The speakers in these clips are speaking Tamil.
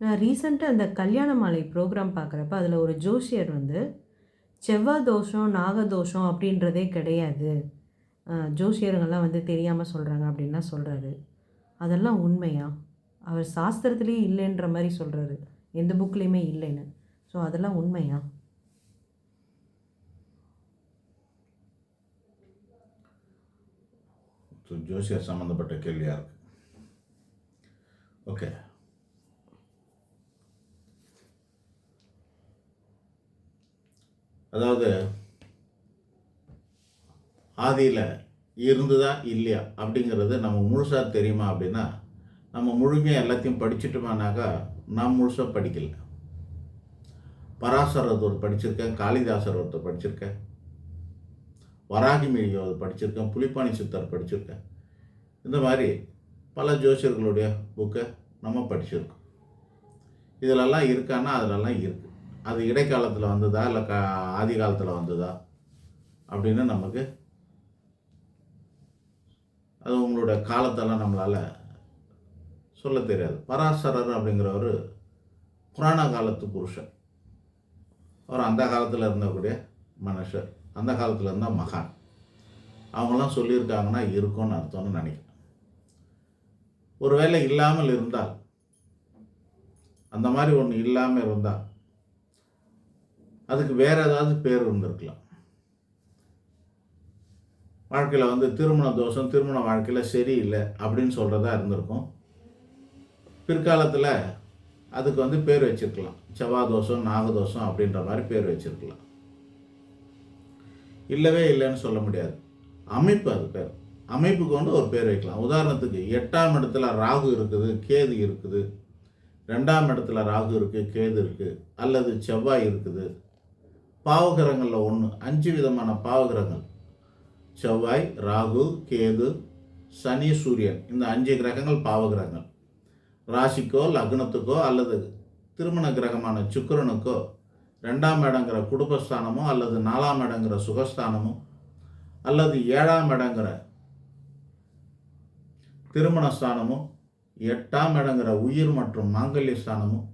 நான் ரீசெண்டாக அந்த கல்யாண மாலை ப்ரோக்ராம் பார்க்குறப்ப அதில் ஒரு ஜோஷியர் வந்து செவ்வாய் தோஷம் நாகதோஷம் அப்படின்றதே கிடையாது. அஹ், வந்து தெரியாமல் சொல்கிறாங்க அப்படின்லாம் சொல்கிறாரு அதெல்லாம் உண்மையா? அவர் சாஸ்திரத்துலேயே இல்லைன்ற மாதிரி சொல்கிறாரு எந்த புக்லேயுமே இல்லைன்னு. ஸோ அதெல்லாம் உண்மையா? ஸோ ஜோசியர் சம்மந்தப்பட்ட கேள்வியாக இருக்கு. ஓகே. அதாவது ஆதியில் இருந்ததா இல்லையா அப்படிங்கிறது நம்ம முழுசாக தெரியுமா அப்படின்னா நம்ம முழுமையாக எல்லாத்தையும் படிச்சுட்டோமானாக்கா நான் முழுசாக படிக்கல. பராசர் ஒருத்தர் படிச்சிருக்கேன் காளிதாசர் ஒருத்தர் படிச்சிருக்கேன். வராகி ஒரு படிச்சிருக்கேன் புலிப்பாணி சித்தர் படிச்சிருக்கேன். இந்த மாதிரி பல ஜோசியர்களுடைய புக்கை நம்ம படிச்சிருக்கோம். இதிலெல்லாம் இருக்கான்னா அதிலெல்லாம் இருக்குது அது இடைக்காலத்தில் வந்ததா இல்லை கா ஆதி காலத்தில் வந்ததா? அப்படின்னு நமக்கு அது உங்களோட காலத்தெல்லாம் நம்மளால் சொல்ல தெரியாது. பராசரர் அப்படிங்கிறவர் புராண காலத்து புருஷன். அவர் அந்த காலத்தில் இருந்தக்கூடிய மனுஷர். அந்த காலத்தில் இருந்தால் மகான். அவங்களாம் சொல்லியிருக்காங்கன்னா இருக்கும்னு அர்த்தம்னு நினைக்கிறேன். ஒருவேளை இல்லாமல் இருந்தால் அந்த மாதிரி ஒன்று இல்லாமல் இருந்தால் அதுக்கு வேற ஏதாவது பேர் இருந்திருக்கலாம். வாழ்க்கையில் வந்து திருமண தோஷம் திருமண வாழ்க்கையில் சரியில்லை அப்படின்னு சொல்கிறதா இருந்திருக்கும். பிற்காலத்தில் அதுக்கு வந்து பேர் வச்சிருக்கலாம். செவ்வாய் தோஷம் நாகதோஷம் அப்படின்ற மாதிரி பேர் வச்சிருக்கலாம். இல்லவே இல்லைன்னு சொல்ல முடியாது. அமைப்பு அது பேர். அமைப்புக்கு வந்து ஒரு பேர் வைக்கலாம். உதாரணத்துக்கு எட்டாம் இடத்துல ராகு இருக்குது கேது இருக்குது. ரெண்டாம் இடத்துல ராகு இருக்குது கேது இருக்குது அல்லது செவ்வாய் இருக்குது. பாவகிரகங்களில் ஒன்று அஞ்சு விதமான பாவகிரகங்கள் செவ்வாய் ராகு கேது சனி சூரியன். இந்த அஞ்சு கிரகங்கள் பாவகிரகங்கள் ராசிக்கோ லக்னத்துக்கோ அல்லது திருமண கிரகமான சுக்கிரனுக்கோ ரெண்டாம் இடங்கிற குடும்பஸ்தானமோ அல்லது நாலாம் இடங்கிற சுகஸ்தானமோ அல்லது ஏழாம் இடங்கிற திருமண ஸ்தானமோ எட்டாம் இடங்கிற உயிர் மற்றும் மாங்கல்ய ஸ்தானமும்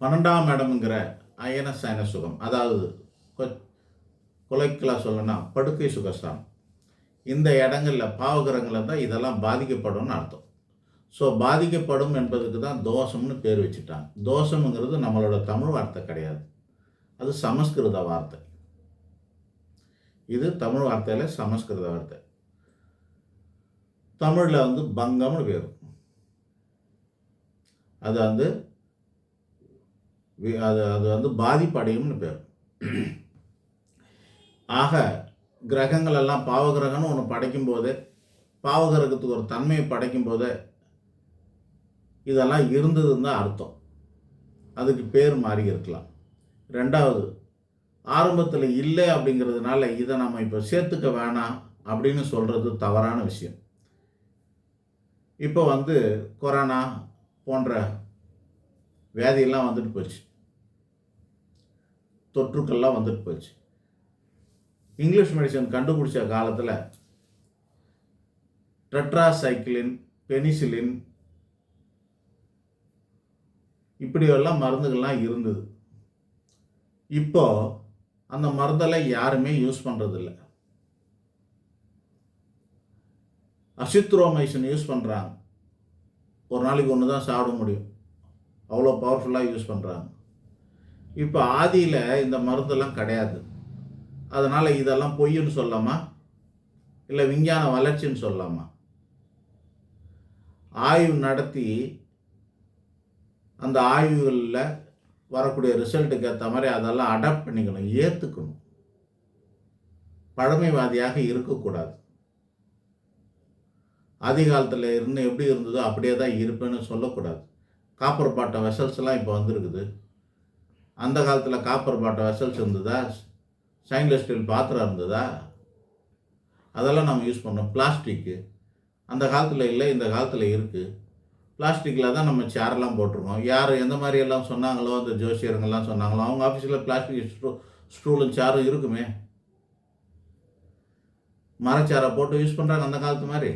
பன்னெண்டாம் இடம்ங்கிற அயன சயன சுகம் அதாவது கொ- கொலைக்கெல்லாம் சொல்லணும்னா படுக்கை சுகஸ்தானம். இந்த இடங்களில் பாவகிரகங்களில் தான் இதெல்லாம் பாதிக்கப்படும்னு அர்த்தம். ஸோ பாதிக்கப்படும் என்பதுக்கு தான் தோஷம்னு பேர் வச்சுட்டாங்க. தோஷம்ங்கிறது நம்மளோட தமிழ் வார்த்தை கிடையாது. அது சமஸ்கிருத வார்த்தை. இது தமிழ் வார்த்தையில் சமஸ்கிருத வார்த்தை. தமிழில் வந்து பங்கம்னு பேரும் அது வந்து அது அது வந்து பாதிப்படையும்னு பேர். ஆக கிரகங்கள் எல்லாம் பாவகிரகம்னு ஒன்று படைக்கும்போதே பாவகிரகத்துக்கு ஒரு தன்மையை படைக்கும்போதே இதெல்லாம் இருந்ததுன்னு தான் அர்த்தம். அதுக்கு பேர் மாறி இருக்கலாம். ரெண்டாவது ஆரம்பத்தில் இல்லை அப்படிங்கிறதுனால இதை நம்ம இப்போ சேர்த்துக்க வேணாம் அப்படின்னு சொல்கிறது தவறான விஷயம். இப்போ வந்து கொரோனா போன்ற வியாதியெல்லாம் வந்துட்டு போச்சு. தொற்றுக்கள்லாம் வந்துட்டு போச்சு. இங்கிலீஷ் மெடிசன் கண்டுபிடிச்ச காலத்தில் டெட்ராசைக்கிளின் பெனிசிலின் இப்படியெல்லாம் மருந்துகள்லாம் இருந்தது. இப்போ அந்த மருந்தெல்லாம் யாருமே யூஸ் பண்ணுறதில்ல அசித்ரோமைசின் யூஸ் பண்ணுறாங்க ஒரு நாளைக்கு ஒன்று தான் சாப்பிட முடியும். அவ்வளோ பவர்ஃபுல்லாக யூஸ் பண்ணுறாங்க இப்போ ஆதியில் இந்த மருந்தெல்லாம் கிடையாது. அதனால் இதெல்லாம் பொய்ன்னு சொல்லாமா? இல்லை விஞ்ஞான வளர்ச்சின்னு சொல்லாமா? ஆய்வு நடத்தி அந்த ஆய்வுகளில் வரக்கூடிய ரிசல்ட்டுக்கு ஏற்ற மாதிரி அதெல்லாம் அடாப்ட் பண்ணிக்கணும் ஏற்றுக்கணும் பழமைவாதியாக இருக்கக்கூடாது. அதிகாலத்தில் இருந்து எப்படி இருந்ததோ அப்படியே தான் இருப்பேன்னு சொல்லக்கூடாது. காப்பர் பாட்ட வெசல்ஸ்லாம் இப்போ வந்திருக்குது. அந்த காலத்தில் காப்பர் பாட்ட வெசல்ஸ் இருந்ததா? ஸ்டெயின்லெஸ் ஸ்டீல் பாத்திரம் இருந்ததா? அதெல்லாம் நம்ம யூஸ் பண்ணோம். பிளாஸ்டிக்கு அந்த காலத்தில் இல்லை இந்த காலத்தில் இருக்குது பிளாஸ்டிக்கில் தான் நம்ம சேரெல்லாம் போட்டிருக்கோம். யார் எந்த மாதிரியெல்லாம் சொன்னாங்களோ அந்த ஜோசியருங்கெல்லாம் சொன்னாங்களோ அவங்க ஆஃபீஸில் பிளாஸ்டிக் ஸ்டூ ஸ்டூலும் சேரும் இருக்குமே. மரச்சேரை போட்டு யூஸ் பண்ணுறாங்க அந்த காலத்து மாதிரி.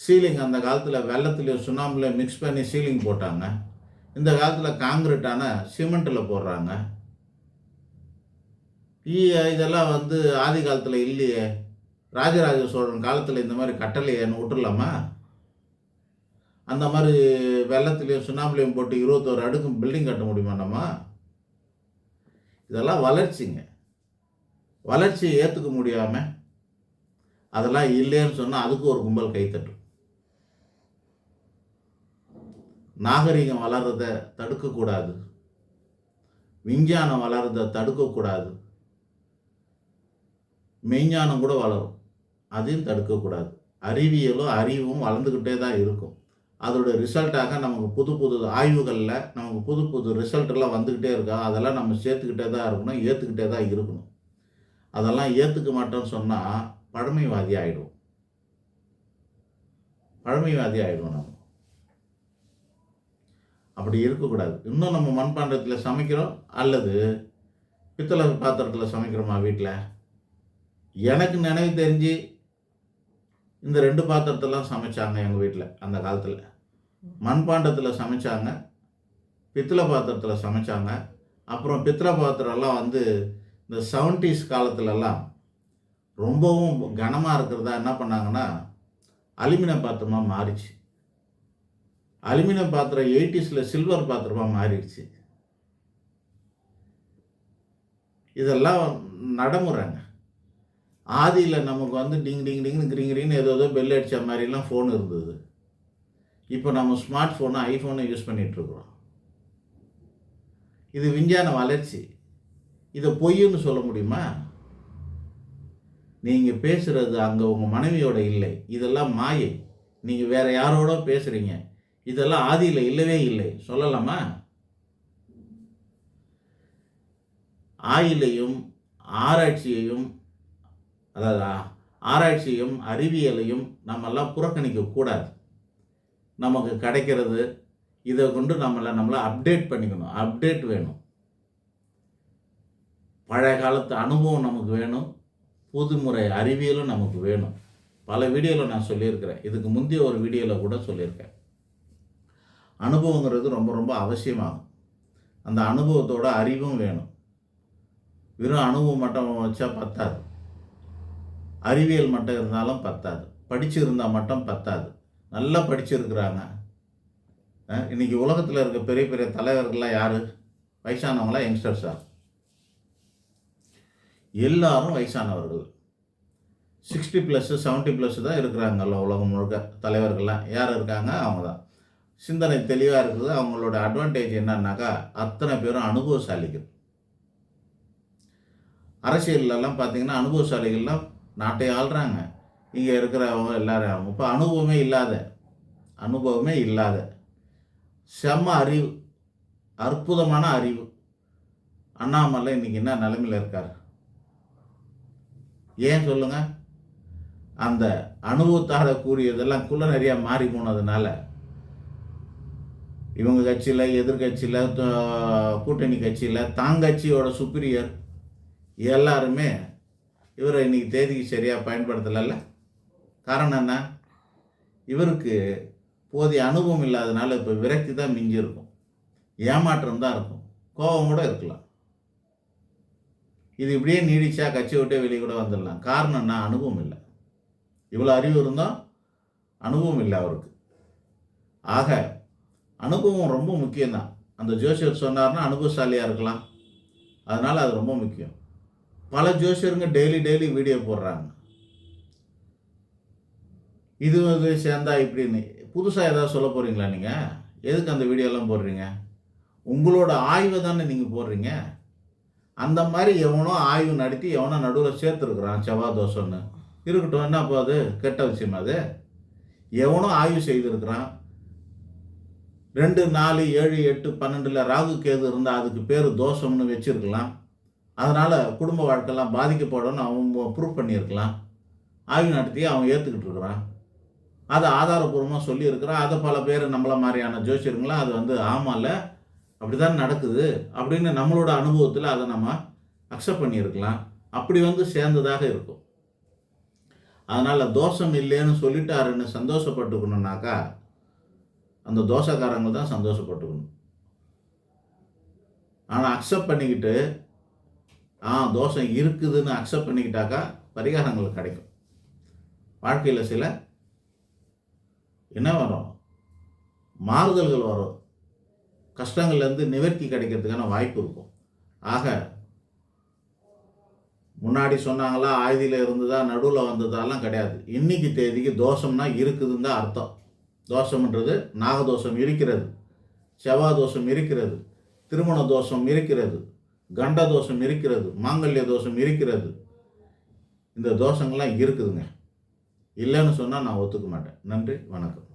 சீலிங் அந்த காலத்தில் வெள்ளத்துலேயும் சுண்ணாம்புலையும் மிக்ஸ் பண்ணி சீலிங் போட்டாங்க. இந்த காலத்தில் காங்கிரீட்டான சிமெண்ட்டில் போடுறாங்க. ஈ- இதெல்லாம் வந்து ஆதி காலத்தில் இல்லையே. ராஜராஜ சோழன் காலத்தில் இந்த மாதிரி கட்டளையன்னு விட்டுறலாமா அந்த மாதிரி வெள்ளத்துலேயும் சுண்ணாம்புலையும் போட்டு இருபத்தோரு அடுக்கும் பில்டிங் கட்ட முடியுமா நம்ம? இதெல்லாம் வளர்ச்சிங்க. வளர்ச்சியை ஏற்றுக்க முடியாமல் அதெல்லாம் இல்லைன்னு சொன்னால் அதுக்கு ஒரு கும்பல் கைத்தட்டும் நாகரிகம் வளர்றதை தடுக்கக்கூடாது. விஞ்ஞானம் வளர்றத தடுக்கக்கூடாது. மெய்ஞானம் கூட வளரும். அதையும் தடுக்கக்கூடாது. அறிவியலும் அறிவும் வளர்ந்துக்கிட்டே தான் இருக்கும். அதோட ரிசல்ட்டாக நமக்கு புது புது ஆய்வுகளில் நமக்கு புது புது ரிசல்ட்டெல்லாம் வந்துக்கிட்டே இருக்கா? அதெல்லாம் நம்ம சேர்த்துக்கிட்டே தான் இருக்கணும் ஏற்றுக்கிட்டே தான் இருக்கணும். அதெல்லாம் ஏற்றுக்க மாட்டோம்னு சொன்னால் பழமைவாதி ஆகிடும் பழமைவாதி ஆகிடும் நம்ம. அப்படி இருக்கக்கூடாது. இன்னும் நம்ம மண்பாண்டத்தில் சமைக்கிறோம் அல்லது பித்தளை பாத்திரத்தில் சமைக்கிறோமா வீட்டில் எனக்கு நினைவு தெரிஞ்சு இந்த ரெண்டு பாத்திரத்தெல்லாம் சமைச்சாங்க எங்கள் வீட்டில் அந்த காலத்தில். மண்பாண்டத்தில் சமைச்சாங்க பித்தளை பாத்திரத்தில் சமைச்சாங்க. அப்புறம் பித்தளை பாத்திரம்லாம் வந்து இந்த செவன்டிஸ் காலத்துலலாம் ரொம்பவும் கனமாக இருக்கிறதா என்ன பண்ணாங்கன்னா அலுமினிய பாத்திரமாக மாறிச்சு. அலுமினிய பாத்திரம் எயிட்டிஸில் சில்வர் பாத்திரமாக மாறிடுச்சு. இதெல்லாம் நடைமுறைங்க. ஆதியில் நமக்கு வந்து டிங் டிங் டிங் கிரிங்கிரிங்னு ஏதோ ஏதோ பெல் அடித்த மாதிரிலாம் ஃபோன் இருந்தது. இப்போ நம்ம ஸ்மார்ட் ஃபோனு ஐஃபோனை யூஸ் பண்ணிகிட்ருக்குறோம் இது விஞ்ஞான வளர்ச்சி. இதை பொய்ன்னு சொல்ல முடியுமா? நீங்கள் பேசுகிறது அங்கே உங்கள் மனைவியோட இல்லை. இதெல்லாம் மாயை. நீங்கள் வேறு யாரோட பேசுகிறீங்க இதெல்லாம் ஆதியில் இல்லவே இல்லை. சொல்லலாமா? ஆயிலையும் ஆராய்ச்சியையும் அதாவது ஆராய்ச்சியும் அறிவியலையும் நம்மெல்லாம் புறக்கணிக்க கூடாது. நமக்கு கிடைக்கிறது இதை கொண்டு நம்மளை நம்மளை அப்டேட் பண்ணிக்கணும். அப்டேட் வேணும். பழைய காலத்து அனுபவம் நமக்கு வேணும். புதுமுறை அறிவியலும் நமக்கு வேணும். பல வீடியோவில் நான் சொல்லியிருக்கிறேன். இதுக்கு முந்தைய ஒரு வீடியோவில் கூட சொல்லியிருக்கேன். அனுபவங்கிறது ரொம்ப ரொம்ப அவசியமாகும். அந்த அனுபவத்தோட அறிவும் வேணும். வெறும் அனுபவம் மட்டும் வச்சா பத்தாது. அறிவியல் மட்டும் இருந்தாலும் பத்தாது. படிச்சிருந்தால் மட்டும் பத்தாது. நல்லா படிச்சிருக்கிறாங்க. இன்றைக்கி இன்னைக்கு உலகத்தில் இருக்க பெரிய பெரிய தலைவர்கள்லாம் யார்? வயசானவங்களா? யங்ஸ்டர்ஸா? எல்லாரும் வயசானவர்கள். சிக்ஸ்டி ப்ளஸ்ஸு செவன்ட்டி ப்ளஸ்ஸு தான் இருக்கிறாங்கல்ல உலகம் முழுக்க தலைவர்கள்லாம். யார் இருக்காங்க? அவங்க தான் சிந்தனை தெளிவாக இருக்குது. அவங்களோட அட்வான்டேஜ் என்னன்னாக்கா அத்தனை பேரும் அனுபவசாலிகள். அரசியல்லலாம் பார்த்தீங்கன்னா அனுபவசாலிகள்லாம் நாட்டை ஆள்றாங்க. இங்கே இருக்கிறவங்க எல்லாரும் இப்போ அனுபவமே இல்லாத அனுபவமே இல்லாத. செம்ம அறிவு அற்புதமான அறிவு. அண்ணாமலை இன்னைக்கு என்ன நிலைமையில் இருக்கார்? ஏன் சொல்லுங்கள் அந்த அனுபவத்தால் கூறியதெல்லாம் குள்ள நிறையா மாறி போனதுனால இவங்க கட்சியில் எதிர்கட்சியில் கூட்டணி கட்சியில் தாங்கட்சியோட சுப்பீரியர் எல்லாருமே இவரை இன்னைக்கு தேதிக்கு சரியாக பயன்படுத்தலைல்ல. காரணம் என்ன? இவருக்கு போதிய அனுபவம் இல்லாதனால இப்போ விரக்தி தான் மிஞ்சி இருக்கும். ஏமாற்றம் தான் இருக்கும். கோபம் கூட இருக்கலாம். இது இப்படியே நீடிச்சா கட்சி விட்டே வெளியே கூட வந்துடலாம். காரணம் என்ன? அனுபவம் இல்லை. இவ்வளோ அறிவு இருந்தோம் அனுபவம் இல்லை அவருக்கு. ஆக அனுபவம் ரொம்ப முக்கியம்தான். அந்த ஜோசியர் சொன்னார்னா அனுபவசாலியாக இருக்கலாம். அதனால் அது ரொம்ப முக்கியம். பல ஜோசியருங்க டெய்லி டெய்லி வீடியோ போடுறாங்க. இது வந்து சேர்ந்தா இப்படின்னு. புதுசாக ஏதாவது சொல்ல போகிறீங்களா நீங்கள் எதுக்கு அந்த வீடியோலாம் போடுறீங்க? உங்களோட ஆய்வை தானே நீங்கள் போடுறீங்க? அந்த மாதிரி எவனோ ஆய்வு நடத்தி எவனோ நடுவில் சேர்த்துருக்குறான் செவ்வாய் தோசைன்னு இருக்கட்டும் என்ன போகுது அது? கெட்ட விஷயம் அது? எவனோ ஆய்வு செய்திருக்கிறான். ரெண்டு நாலு ஏழு எட்டு பன்னெண்டில் ராகு கேது இருந்தால் அதுக்கு பேர் தோஷம்னு வச்சுருக்கலாம். அதனால் குடும்ப வாழ்க்கைலாம் பாதிக்கப்படணும்னு அவன் ப்ரூவ் பண்ணியிருக்கலாம். ஆய்வு நடத்தி அவன் ஏற்றுக்கிட்டு இருக்கிறான். அதை ஆதாரபூர்வமாக சொல்லியிருக்கிறான். அதை பல பேர் நம்மள மாதிரியான ஜோசியருங்களாம் அது வந்து ஆமாம்ல அப்படி தான் நடக்குது அப்படின்னு நம்மளோட அனுபவத்தில் அதை நம்ம அக்செப்ட் பண்ணியிருக்கலாம். அப்படி வந்து சேர்ந்ததாக இருக்கும். அதனால் தோஷம் இல்லைன்னு சொல்லிட்டாருன்னு சந்தோஷப்பட்டுக்கணுன்னாக்கா அந்த தோசைக்காரங்க தான் சந்தோஷப்பட்டுக்கணும். ஆனால் அக்செப்ட் பண்ணிக்கிட்டு ஆ தோஷம் இருக்குதுன்னு அக்செப்ட் பண்ணிக்கிட்டாக்கா பரிகாரங்கள் கிடைக்கும். வாழ்க்கையில் சில என்ன வரும்? மாறுதல்கள் வரும். கஷ்டங்கள்லேருந்து நிவர்த்தி கிடைக்கிறதுக்கான வாய்ப்பு இருக்கும். ஆக முன்னாடி சொன்னாங்களா ஆயுதியில் இருந்ததா நடுவில் வந்ததாலாம் கிடையாது. இன்னைக்கு தேதிக்கு தோஷம்னா இருக்குதுன்னு தான் அர்த்தம். தோஷம்ன்றது நாகதோஷம் இருக்கிறது. செவ்வாய் தோஷம் இருக்கிறது. திருமண தோஷம் இருக்கிறது. கண்ட தோஷம் இருக்கிறது. மாங்கல்ய தோஷம் இருக்கிறது. இந்த தோஷங்கள்லாம் இருக்குதுங்க. இல்லைன்னு சொன்னால் நான் ஒத்துக்க மாட்டேன். நன்றி. வணக்கம்.